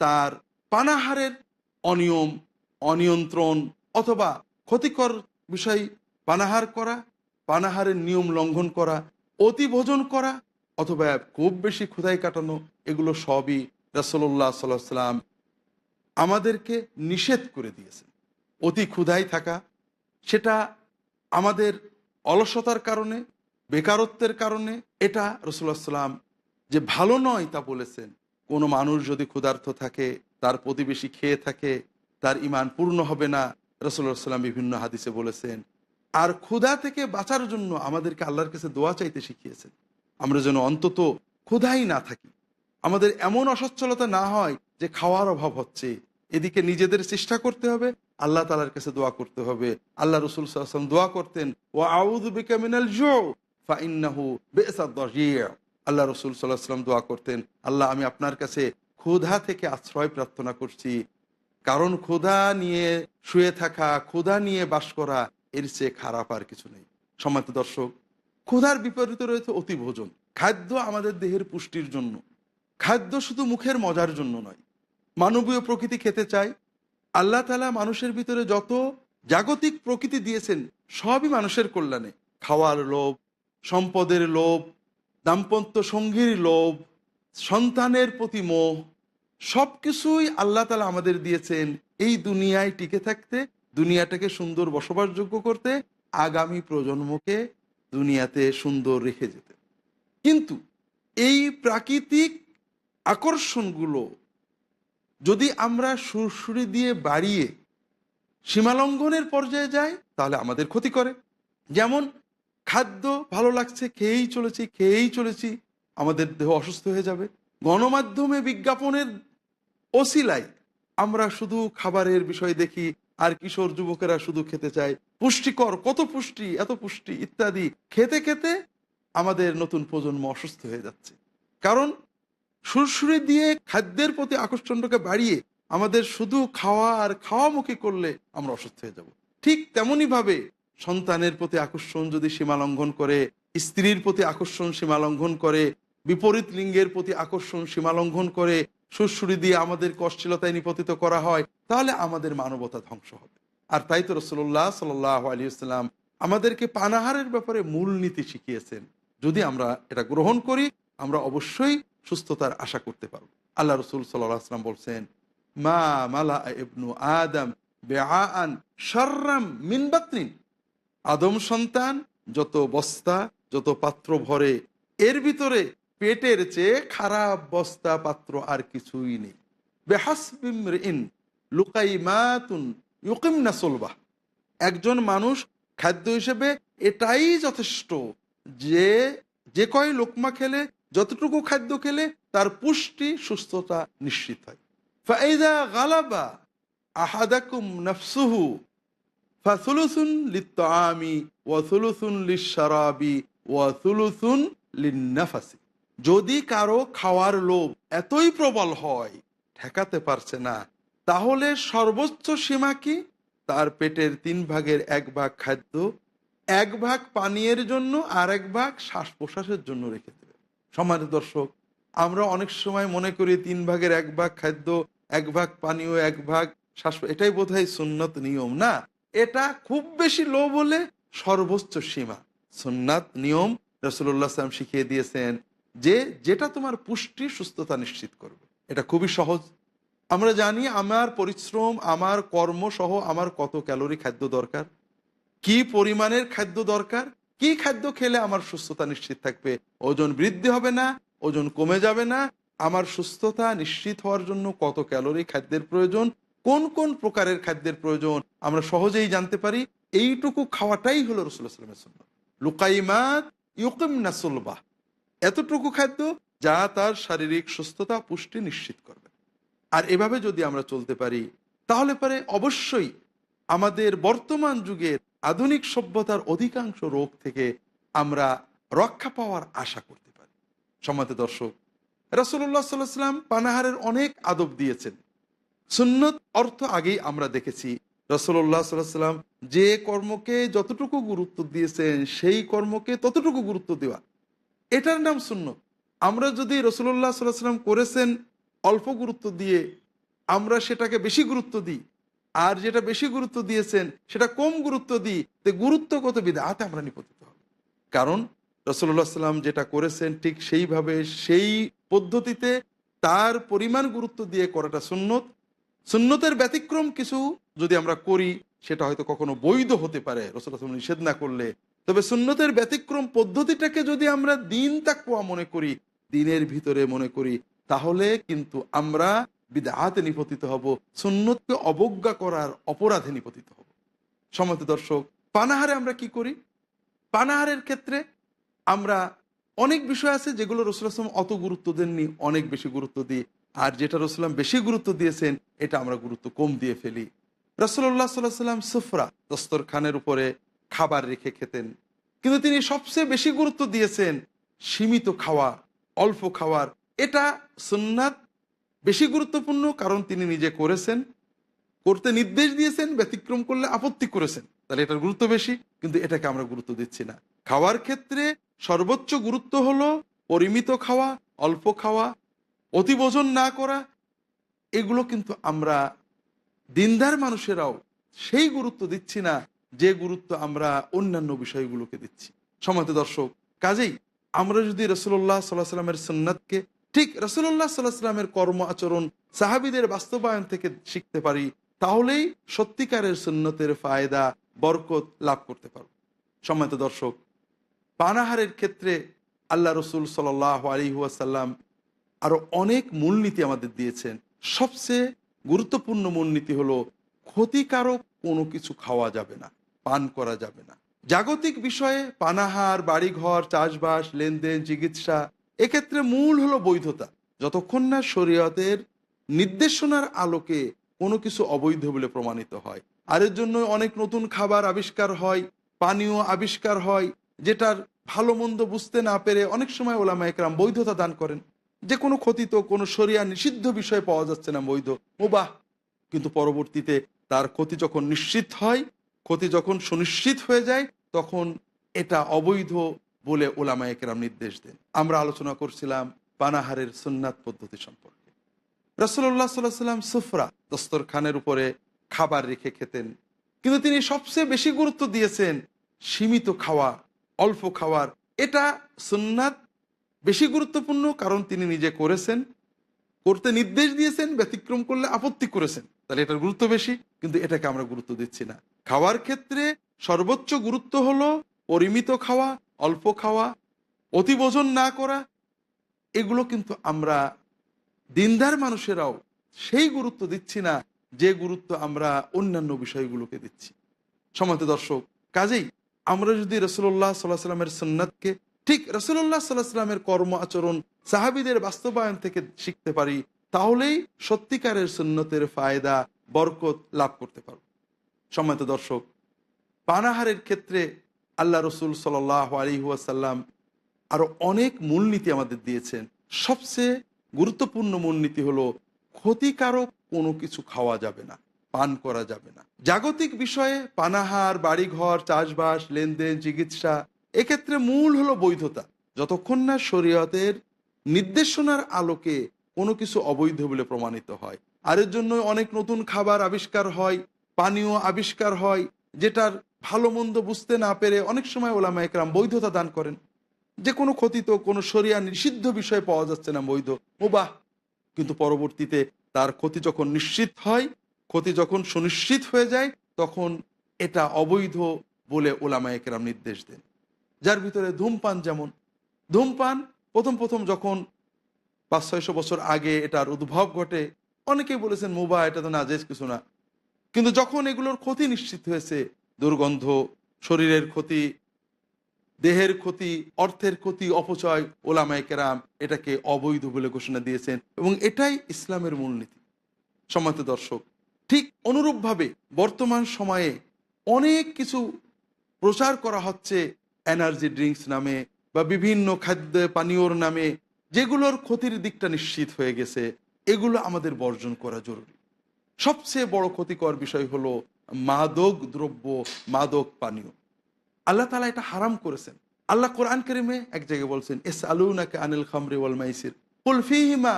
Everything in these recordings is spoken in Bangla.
তার পানাহারের অনিয়ম, অনিয়ন্ত্রণ অথবা ক্ষতিকর বিষয় পানাহার করা, পানাহারের নিয়ম লঙ্ঘন করা অতি ভোজন করা অথবা খুব বেশি ক্ষুধাই কাটানো, এগুলো সবই রসল্লাহ সাল্লাহ সাল্লাম আমাদেরকে নিষেধ করে দিয়েছেন। অতি ক্ষুধাই থাকা, সেটা আমাদের অলসতার কারণে, বেকারত্বের কারণে, এটা রসুল্লাহ সাল্লাম যে ভালো নয় তা বলেছেন কোনো মানুষ যদি ক্ষুধার্থ থাকে, তার প্রতিবেশী খেয়ে থাকে, তার ইমান পূর্ণ হবে না রসুল্লাহ সাল্লাম বিভিন্ন হাদিসে বলেছেন, আর ক্ষুধা থেকে বাঁচার জন্য আমাদেরকে আল্লাহর কাছে দোয়া চাইতে শিখিয়েছেন। আমরা যেন অন্তত ক্ষুধাই না থাকি। আমাদের এমন অসচ্ছলতা না হয় যে খাওয়ার অভাব হচ্ছে। এদিকে নিজেদের চেষ্টা করতে হবে, আল্লাহ তালার কাছে দোয়া করতে হবে। আল্লাহ রসুল সাল্লাম দোয়া করতেন ও আউদ্দিকা মিনাল জো ফাইন্নাহু বেসাদ্দিয়া আল্লাহ রসুল সাল্লাহ সাল্লাম দোয়া করতেন, আল্লাহ, আমি আপনার কাছে ক্ষুধা থেকে আশ্রয় প্রার্থনা করছি। কারণ ক্ষুধা নিয়ে শুয়ে থাকা, ক্ষুধা নিয়ে বাস করা, এর চেয়ে খারাপ আর কিছু নেই। সম্মানিত দর্শক, ক্ষুধার বিপরীতে রয়েছে অতি ভোজন খাদ্য আমাদের দেহের পুষ্টির জন্য। খাদ্য শুধু মুখের মজার জন্য নয়। মানবীয় প্রকৃতি খেতে চাই আল্লাহ তালা মানুষের ভিতরে যত জাগতিক প্রকৃতি দিয়েছেন, সবই মানুষের কল্যাণে। খাওয়ার লোভ, সম্পদের লোভ দাম্পত্য সঙ্গীর লোভ, সন্তানের প্রতি মোহ সব কিছুই আল্লাহ তালা আমাদের দিয়েছেন এই দুনিয়ায় টিকে থাকতে, দুনিয়াটাকে সুন্দর বসবাসযোগ্য করতে, আগামী প্রজন্মকে দুনিয়াতে সুন্দর রেখে যেতে। কিন্তু এই প্রাকৃতিক আকর্ষণগুলো যদি আমরা সুরসুরি দিয়ে বাড়িয়ে সীমালঙ্ঘনের পর্যায়ে যাই, তাহলে আমাদের ক্ষতি করে। যেমন খাদ্য ভালো লাগছে, খেয়েই চলেছি খেয়েই চলেছি, আমাদের দেহ অসুস্থ হয়ে যাবে। গণমাধ্যমে বিজ্ঞাপনের অসিলায় আমরা শুধু খাবারের বিষয় দেখি, আর কিশোর যুবকেরা শুধু খেতে চায়। পুষ্টিকর, কত পুষ্টি, এত পুষ্টি, ইত্যাদি। খেতে খেতে আমাদের নতুন প্রজন্ম অসুস্থ হয়ে যাচ্ছে। কারণ সুরসুরি দিয়ে খাদ্যের প্রতি আকর্ষণটাকে বাড়িয়ে আমাদের শুধু খাওয়া আর খাওয়ামুখী করলে আমরা অসুস্থ হয়ে যাব। ঠিক তেমনই ভাবে সন্তানের প্রতি আকর্ষণ যদি সীমা লঙ্ঘন করে, স্ত্রীর প্রতি আকর্ষণ সীমা লঙ্ঘন করে, বিপরীত লিঙ্গের প্রতি আকর্ষণ সীমা লঙ্ঘন করে সুরসুরি দিয়ে আমাদের অশ্লীলতায় নিপতিত করা হয়, তাহলে আমাদের মানবতা ধ্বংস হবে। আর তাই তো রসল্লাহ সাল্লাহ আলিয়াল্লাম আমাদেরকে পানাহারের ব্যাপারে মূলনীতি শিখিয়েছেন। যদি আমরা এটা গ্রহণ করি, আমরা অবশ্যই সুস্থতার আশা করতে পারব। আল্লাহ রসুল সাল্লাম বলছেন, মা মালা ইবনু আদম বেআন সর্রাম মিনবাতনিন আদম সন্তান, যত বস্তা, যত পাত্র ভরে, এর ভিতরে পেটের চেয়ে খারাপ বস্তা, পাত্র আর কিছুই নেই। বেহাসবিম লুকাই মাতুন ইউকিম নাসলবাহ একজন মানুষ খাদ্য হিসেবে এটাই যথেষ্ট যে যে কয় লোকমা খেলে, যতটুকু খাদ্য খেলে, তার পুষ্টি, সুস্থতা নিশ্চিত হয়। ফাইদা গালাবা আহাদাকুম নফসুহু ফাসুলুসুন লিত্তামি ওয়াসুলুসুন লিশারাবি ওয়াসুলুসুন যদি কারও খাওয়ার লোভ এতই প্রবল হয়, ঠেকাতে পারছে না, তাহলে সর্বোচ্চ সীমা কি? তার পেটের তিন ভাগের এক ভাগ খাদ্য, এক ভাগ পানীয়ের জন্য আর এক ভাগ শ্বাস প্রশ্বাসের জন্য রেখে দেবে। সম্মানিত দর্শক, আমরা অনেক সময় মনে করি তিন ভাগের এক ভাগ খাদ্য, এক ভাগ পানীয়, এক ভাগ শ্বাস, এটাই বোধ হয় সুন্নত নিয়ম, না? এটা খুব বেশি লো বলে সর্বোচ্চ সীমা। সুন্নাত, নিয়ম রসুল্লাহ সাল্লাম শিখিয়ে দিয়েছেন যে যেটা তোমার পুষ্টি, সুস্থতা নিশ্চিত করবে। এটা খুবই সহজ। আমরা জানি আমার পরিশ্রম, আমার কর্ম সহ আমার কত ক্যালোরি খাদ্য দরকার, কি পরিমাণের খাদ্য দরকার, কি খাদ্য খেলে আমার সুস্থতা নিশ্চিত থাকবে, ওজন বৃদ্ধি হবে না, ওজন কমে যাবে না, আমার সুস্থতা নিশ্চিত হওয়ার জন্য কত ক্যালোরি খাদ্যের প্রয়োজন কোন কোন প্রকারের খাদ্যের প্রয়োজন আমরা সহজেই জানতে পারি, এইটুকু খাওয়াটাই হলো রসুল্লাহামের জন্য লুকাইমাত ইউকিম নাসুলবাহ এতটুকু খাদ্য যা তার শারীরিক সুস্থতা পুষ্টি নিশ্চিত করবে। আর এভাবে যদি আমরা চলতে পারি, তাহলে পরে অবশ্যই আমাদের বর্তমান যুগের আধুনিক সভ্যতার অধিকাংশ রোগ থেকে আমরা রক্ষা পাওয়ার আশা করতে পারি। সম্মত দর্শক রসুল্লাহ সাল্লাম পানাহারের অনেক আদব দিয়েছেন। সুন্নত অর্থ আগেই আমরা দেখেছি। রসল্লাহ সাল্লাম যে কর্মকে যতটুকু গুরুত্ব দিয়েছেন, সেই কর্মকে ততটুকু গুরুত্ব দেওয়া। এটার নাম সুন্নত। আমরা যদি রসুল্লাহ সাল্লাম করেছেন অল্প গুরুত্ব দিয়ে, আমরা সেটাকে বেশি গুরুত্ব দিই। আর যেটা বেশি গুরুত্ব দিয়েছেন, সেটা কম গুরুত্ব দিই, তো গুরুত্বগত বিদাতে আমরা নিপতিত হব। কারণ রসল্লাহ সাল্লাম যেটা করেছেন, ঠিক সেইভাবে সেই পদ্ধতিতে তার পরিমাণ গুরুত্ব দিয়ে করাটা সুন্নত। সুন্নতের ব্যতিক্রম কিছু যদি আমরা করি, সেটা হয়তো কখনো বৈধ হতে পারে। রসুল্লাহ নিষেধ না করলে। তবে সুন্নতের ব্যতিক্রম পদ্ধতিটাকে যদি আমরা দিন তাকুয়া মনে করি, দিনের ভিতরে মনে করি, তাহলে কিন্তু আমরা বিদাহাতে নিপতিত হব, সুন্নতকে অবজ্ঞা করার অপরাধে নিপতিত হব। সমত দর্শক, পানাহারে আমরা কি করি? পানাহারের ক্ষেত্রে আমরা অনেক বিষয় আছে যেগুলো রসুলাম অত গুরুত্ব দেননি, অনেক বেশি গুরুত্ব দিই। আর যেটা রসুলাম বেশি গুরুত্ব দিয়েছেন, এটা আমরা গুরুত্ব কম দিয়ে ফেলি। রসল্লাহ সাল্লাহ সাল্লাম সুফরা দস্তর খানের উপরে খাবার রেখে খেতেন। কিন্তু তিনি সবচেয়ে বেশি গুরুত্ব দিয়েছেন সীমিত খাওয়া, অল্প খাওয়ার। এটা সুন্নাত বেশি গুরুত্বপূর্ণ কারণ তিনি নিজে করেছেন, করতে নির্দেশ দিয়েছেন, ব্যতিক্রম করলে আপত্তি করেছেন। তাহলে এটার গুরুত্ব বেশি, কিন্তু এটাকে আমরা গুরুত্ব দিচ্ছি না। খাওয়ার ক্ষেত্রে সর্বোচ্চ গুরুত্ব হলো পরিমিত খাওয়া, অল্প খাওয়া অতিভোজন না করা, এগুলো কিন্তু আমরা দিনদার মানুষেরাও সেই গুরুত্ব দিচ্ছি না যে গুরুত্ব আমরা অন্যান্য বিষয়গুলোকে দিচ্ছি। সমাজ দর্শক, কাজেই আমরা যদি রসুল্লাহ সাল্লাহ সাল্লামের সন্ন্যাতকে ঠিক রসুল্লাহ সাল্লাহ সাল্লামের কর্ম আচরণ সাহাবিদের বাস্তবায়ন থেকে শিখতে পারি, তাহলেই সত্যিকারের সুন্নতের ফায়দা, বরকত লাভ করতে পারব। সম্মানিত দর্শক, পানাহারের ক্ষেত্রে আল্লাহ রসুল সাল আলী ওয়াসাল্লাম আরও অনেক মূলনীতি আমাদের দিয়েছেন। সবচেয়ে গুরুত্বপূর্ণ মূলনীতি হলো, ক্ষতিকারক কোনো কিছু খাওয়া যাবে না, পান করা যাবে না। জাগতিক বিষয়ে পানাহার, বাড়িঘর, চাষবাস, লেনদেন, চিকিৎসা, এক্ষেত্রে মূল হলো বৈধতা। যতক্ষণ না শরীয়তের নির্দেশনার আলোকে কোনো কিছু অবৈধ বলে প্রমাণিত হয়। আর এর জন্য অনেক নতুন খাবার আবিষ্কার হয়, পানীয় আবিষ্কার হয়, যেটার ভালো মন্দ বুঝতে না পেরে অনেক সময় ওলামা একরাম বৈধতা দান করেন। যে কোনো ক্ষতিত কোনো সরিয়া নিষিদ্ধ বিষয় পাওয়া যাচ্ছে না, বৈধ, মুবাহ। কিন্তু পরবর্তীতে তার ক্ষতি যখন নিশ্চিত হয়, ক্ষতি যখন সুনিশ্চিত হয়ে যায়, তখন এটা অবৈধ বলে ওলামা একরাম নির্দেশ দেন। আমরা আলোচনা করছিলাম পানাহারের সুন্নাত পদ্ধতি সম্পর্কে। রসল্লাহ সাল্লাহ সাল্লাম সুফরা দস্তর খানের উপরে খাবার রেখে খেতেন। কিন্তু তিনি সবচেয়ে বেশি গুরুত্ব দিয়েছেন সীমিত খাওয়া, অল্প খাওয়ার। এটা সুন্নাত বেশি গুরুত্বপূর্ণ কারণ তিনি নিজে করেছেন, করতে নির্দেশ দিয়েছেন, ব্যতিক্রম করলে আপত্তি করেছেন। তাহলে এটার গুরুত্ব বেশি, কিন্তু এটাকে আমরা গুরুত্ব দিচ্ছি না। খাওয়ার ক্ষেত্রে সর্বোচ্চ গুরুত্ব হলো পরিমিত খাওয়া, অল্প খাওয়া, অতিভোজন না করা। এগুলো কিন্তু আমরা দিনদার মানুষেরাও সেই গুরুত্ব দিচ্ছি না যে গুরুত্ব আমরা অন্যান্য বিষয়গুলোকে দিচ্ছি। সমাজ দর্শক, কাজেই আমরা যদি রসুল্লাহ সাল্লাহ সাল্লামের সন্ন্যাতকে ঠিক রসুল্লাহ সাল্লাহ সাল্লামের কর্ম আচরণ সাহাবিদের বাস্তবায়ন থেকে শিখতে পারি, তাহলেই সত্যিকারের সুন্নতের ফায়দা, বরকত লাভ করতে পারব। সম্মানিত দর্শক, পানাহারের ক্ষেত্রে আল্লাহ রসুল সাল আলী ওয়াসাল্লাম আরও অনেক মূলনীতি আমাদের দিয়েছেন। সবচেয়ে গুরুত্বপূর্ণ মূলনীতি হলো, ক্ষতিকারক কোনো কিছু খাওয়া যাবে না, পান করা যাবে না। জাগতিক বিষয়ে পানাহার, বাড়িঘর, চাষবাস, লেনদেন, চিকিৎসা এক্ষেত্রে মূল হলো বৈধতা। যতক্ষণ না শরীয়তের নির্দেশনার আলোকে কোনো কিছু অবৈধ বলে প্রমাণিত হয়। আর এর জন্য অনেক নতুন খাবার আবিষ্কার হয়, পানীয় আবিষ্কার হয়, যেটার ভালো মন্দ বুঝতে না পেরে অনেক সময় ওলামা একরাম বৈধতা দান করেন। যে কোনো ক্ষতিত কোনো সরিয়া নিষিদ্ধ বিষয় পাওয়া যাচ্ছে না বৈধ, মুবাহ। কিন্তু পরবর্তীতে তার ক্ষতি যখন নিশ্চিত হয়, ক্ষতি যখন সুনিশ্চিত হয়ে যায়, তখন এটা অবৈধ বলে ওলামা একরাম নির্দেশ দেন। যার ভিতরে ধূমপান যেমন, ধূমপান প্রথম প্রথম যখন পাঁচ, ছয়শো বছর আগে এটার উদ্ভব ঘটে, অনেকেই বলেছেন, মুবা, এটা তো নাজেজ কিছু না। কিন্তু যখন এগুলোর ক্ষতি নিশ্চিত হয়েছে, দুর্গন্ধ, শরীরের ক্ষতি, দেহের ক্ষতি, অর্থের ক্ষতি, অপচয়, ওলামায় কেরাম এটাকে অবৈধ বলে ঘোষণা দিয়েছেন এবং এটাই ইসলামের মূলনীতি। সম্মানিত দর্শক, ঠিক অনুরূপভাবে বর্তমান সময়ে অনেক কিছু প্রচার করা হচ্ছে এনার্জি ড্রিঙ্কস নামে বা বিভিন্ন খাদ্য পানীয়র নামে যেগুলোর ক্ষতির দিকটা নিশ্চিত হয়ে গেছে, এগুলো আমাদের বর্জন করা জরুরি। সবচেয়ে বড় ক্ষতিকর বিষয় হলো মাদক দ্রব্য, মাদক পানীয়। আল্লাহ তালা এটা হারাম করেছেন। আল্লাহ কোরআন করিমে এক জায়গায় বলছেন এস আলুনাকে আনিল খামরি ওয়াল মাইসির। কুলফিহিমা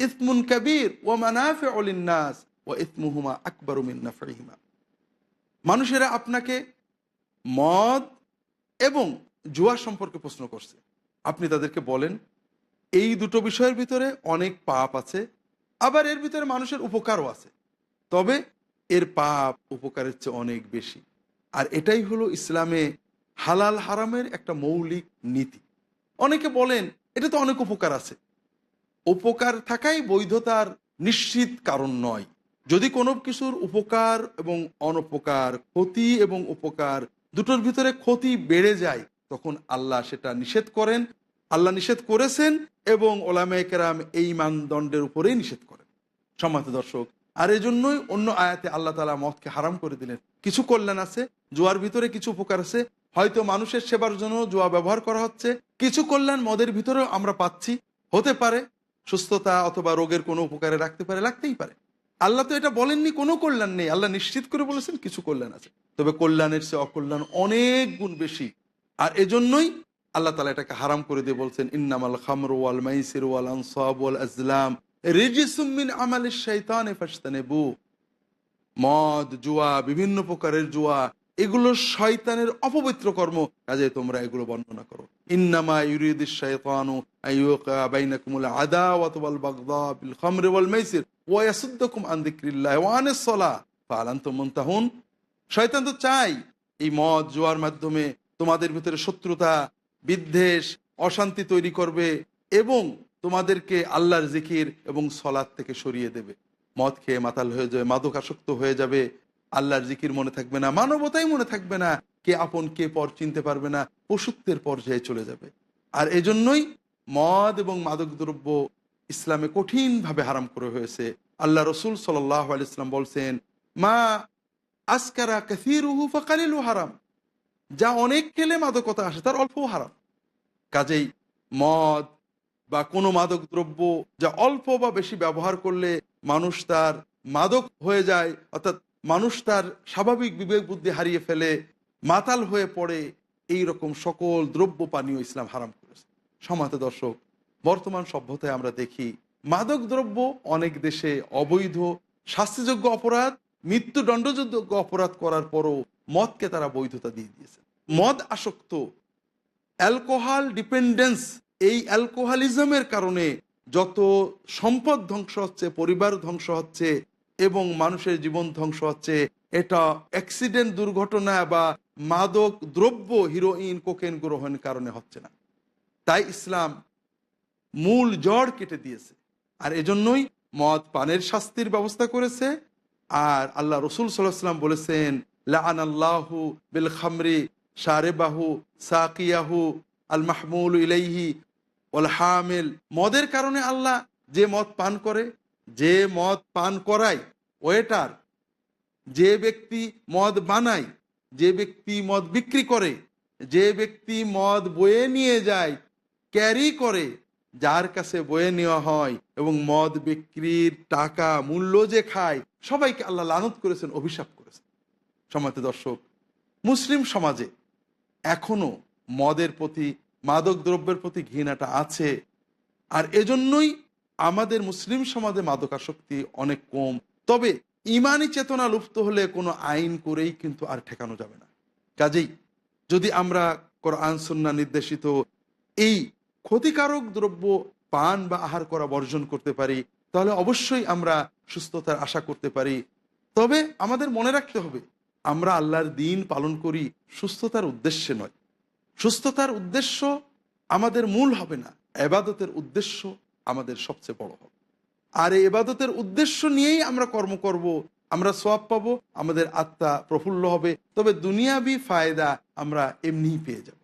ইসমুন কবির ও মানাফে অলিন্নাস ও ইসমুহুমা আকবর মিন্নাফিমা মানুষেরা আপনাকে মদ এবং জুয়া সম্পর্কে প্রশ্ন করছে। আপনি তাদেরকে বলেন, এই দুটো বিষয়ের ভিতরে অনেক পাপ আছে, আবার এর ভিতরে মানুষের উপকারও আছে। তবে এর পাপ উপকারের চেয়ে অনেক বেশি। আর এটাই হলো ইসলামে হালাল হারামের একটা মৌলিক নীতি। অনেকে বলেন, এটা তো অনেক উপকার আছে। উপকার থাকাই বৈধতার নিশ্চিত কারণ নয়। যদি কোনো কিছুর উপকার এবং অনপকার, ক্ষতি এবং উপকার দুটোর ভিতরে ক্ষতি বেড়ে যায়, তখন আল্লাহ সেটা নিষেধ করেন। আল্লাহ নিষেধ করেছেন এবং ওলামায় কেরাম এই মানদণ্ডের উপরেই নিষেধ করেন। সম্মানিত দর্শক, আর এই জন্যই অন্য আয়াতে আল্লাহ তালা মদকে হারাম করে দিলেন। কিছু কল্যাণ আছে, জোয়ার ভিতরে কিছু উপকার আছে, হয়তো মানুষের সেবার জন্য জোয়া ব্যবহার করা হচ্ছে। কিছু কল্যাণ মদের ভিতরেও আমরা পাচ্ছি, হতে পারে, সুস্থতা অথবা রোগের কোনো উপকারে রাখতে পারে রাখতেই পারে। আল্লাহ তো এটা বলেননি, কোনো কল্যাণ নেই। আল্লাহ নিশ্চিত করে বলেছেন, কিছু কল্যাণ আছে। তবে কল্যাণের চেয়ে অকল্যাণ অনেক গুণ বেশি। আর এজন্যই আল্লাহ তালা এটাকে হারাম করে দিয়ে বলছেন, ইন্নামাল খামর ওয়াল মাইসির ওয়াল আনসাব ওয়াল আজলাম রেজিসুমিন আমাল শৈতানে ফাস্তানেবু মদ, জুয়া, বিভিন্ন প্রকারের জুয়া, এগুলো শয়তানের অপবিত্র কর্ম। কাজে তোমরা এগুলো বর্ণনা করো। ইন্নামা আইয়ুকা বাইনাকুমুল আদাওয়াত ওয়াল বাগদা বিল খামরি মাইসির। ওয়া ইয়াসুদ্দুকুম আন যিকরিল্লাহ ওয়া আনিস সালাহ। শয়তান তো চাই এই মদ, জুয়ার মাধ্যমে তোমাদের ভিতরে শত্রুতা, বিদ্বেষ, অশান্তি তৈরি করবে এবং তোমাদেরকে আল্লাহর জিকির এবং সলাদ থেকে সরিয়ে দেবে। মদ খেয়ে মাতাল হয়ে যাবে মাদক আসক্ত হয়ে যাবে। আল্লাহর জিকির মনে থাকবে না, মানবতাই মনে থাকবে না কে আপন, কে পর চিনতে পারবে না, পশুত্বের পর্যায়ে চলে যাবে। আর এজন্যই মদ এবং মাদক দ্রব্য ইসলামে কঠিনভাবে হারাম করে হয়েছে। আল্লাহ রসুল সাল্লাহ ইসলাম বলছেন, মা আসকারা কাসিরুহু ফাকালিলু হারাম। যা অনেক খেলে মাদকতা আসে, তার অল্প হারাম। কাজেই মদ বা কোনো মাদক দ্রব্য যা অল্প বা বেশি ব্যবহার করলে মানুষ তার মাদক হয়ে যায়, অর্থাৎ মানুষ তার স্বাভাবিক বিবেক বুদ্ধি হারিয়ে ফেলে, মাতাল হয়ে পড়ে, এই রকম সকল দ্রব্য পানীয় ইসলাম হারাম করেছে। সমাতে দর্শক বর্তমান সভ্যতায় আমরা দেখি মাদক দ্রব্য অনেক দেশে অবৈধ, শাস্তিযোগ্য অপরাধ, মৃত্যুদণ্ডযোগ্য অপরাধ করার পরও মদকে তারা বৈধতা দিয়ে দিয়েছে। মদ আসক্ত, অ্যালকোহল ডিপেন্ডেন্স, এই অ্যালকোহলিজমের কারণে যত সম্পদ ধ্বংস হচ্ছে, পরিবার ধ্বংস হচ্ছে এবং মানুষের জীবন ধ্বংস হচ্ছে, এটা অ্যাক্সিডেন্ট দুর্ঘটনা বা মাদক দ্রব্য হিরোইন, কোকেন গ্রহণের কারণে হচ্ছে না। তাই ইসলাম মূল জড় কেটে দিয়েছে। আর এজন্যই মদ, পানের শাস্তির ব্যবস্থা করেছে। আর আল্লাহ রসুল সাল্লাম বলেছেন লান আল্লাহু বিল খামরি সারেবাহু সাকিয়াহু আল মাহমুল ইলাইহি ওল হামিল মদের কারণে আল্লাহ যে মদ পান করে, যে মদ পান করায়, ওয়েটার, যে ব্যক্তি মদ বানায়, যে ব্যক্তি মদ বিক্রি করে, যে ব্যক্তি মদ বয়ে নিয়ে যায়, ক্যারি করে যার কাছে বয়ে নেওয়া হয় এবং মদ, বিক্রির টাকা, মূল্য যে খায়, সবাইকে আল্লাহ লানত করেছেন, অভিশাপ করেছেন। সমাজে দর্শক, মুসলিম সমাজে এখনও মদের প্রতি, মাদক দ্রব্যের প্রতি ঘৃণাটা আছে, আর এজন্যই আমাদের মুসলিম সমাজে মাদকাসক্তি অনেক কম। তবে ইমানি চেতনা লুপ্ত হলে কোনো আইন করেই কিন্তু আর ঠেকানো যাবে না। কাজেই যদি আমরা কোরআন, সন্না নির্দেশিত এই ক্ষতিকারক দ্রব্য, পান বা আহার করা বর্জন করতে পারি, তাহলে অবশ্যই আমরা সুস্থতার আশা করতে পারি। তবে আমাদের মনে রাখতে হবে, আমরা আল্লাহর দিন পালন করি সুস্থতার উদ্দেশ্যে নয়। সুস্থতার উদ্দেশ্য আমাদের মূল হবে না, এবাদতের উদ্দেশ্য আমাদের সবচেয়ে বড় হবে। আর এই এবাদতের উদ্দেশ্য নিয়েই আমরা কর্ম করব, আমরা সব পাবো, আমাদের আত্মা প্রফুল্ল হবে, তবে দুনিয়াবি ফায়দা আমরা এমনিই পেয়ে যাব।